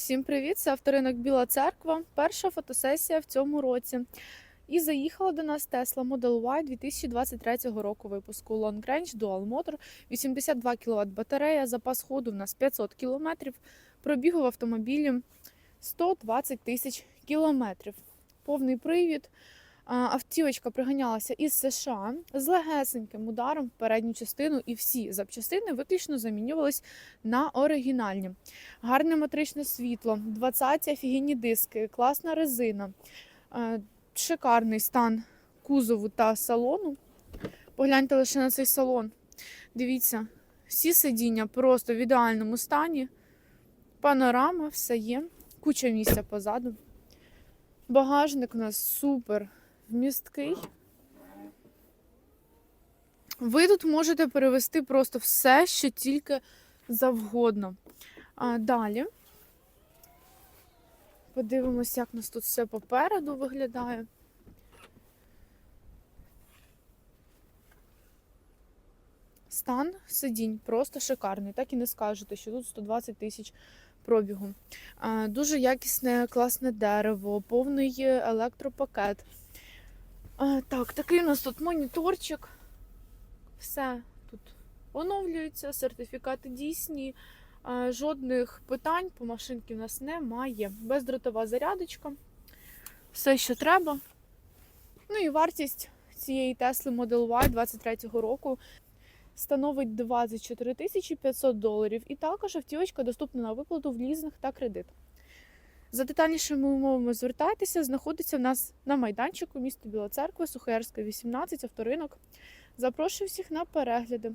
Всім привіт! Це авторинок Біла Церква. Перша фотосесія в цьому році. І заїхала до нас Tesla Model Y 2023 року випуску Long Range Dual Motor, 82 кВт батарея, запас ходу в нас 500 км, пробігу в автомобілі 120 тисяч кілометрів. Повний привід. Автівочка приганялася із США з легесеньким ударом в передню частину, і всі запчастини виключно замінювались на оригінальні. Гарне матричне світло, 20 офігенні диски, класна резина, шикарний стан кузову та салону. Погляньте лише на цей салон. Дивіться, всі сидіння просто в ідеальному стані. Панорама, все є, куча місця позаду. Багажник у нас супер вмісткий. Ви тут можете перевести просто все, що тільки завгодно. А далі подивимося, як у нас тут все попереду виглядає. Стан сидінь просто шикарний. Так і не скажете, що тут 120 тисяч пробігу. Дуже якісне, класне дерево, повний електропакет. Так, такий у нас тут моніторчик. Все тут оновлюється, сертифікати дійсні. Жодних питань по машинці в нас немає. Бездротова зарядочка. Все, що треба. Ну і вартість цієї Tesla Model Y 23-го року становить 24 500 доларів. І також автівочка доступна на виплату в лізинг та кредит. За детальнішими умовами звертайтеся, знаходиться в нас на майданчику місто Біла Церква, Сухоярська, 18, авторинок. Запрошую всіх на перегляди.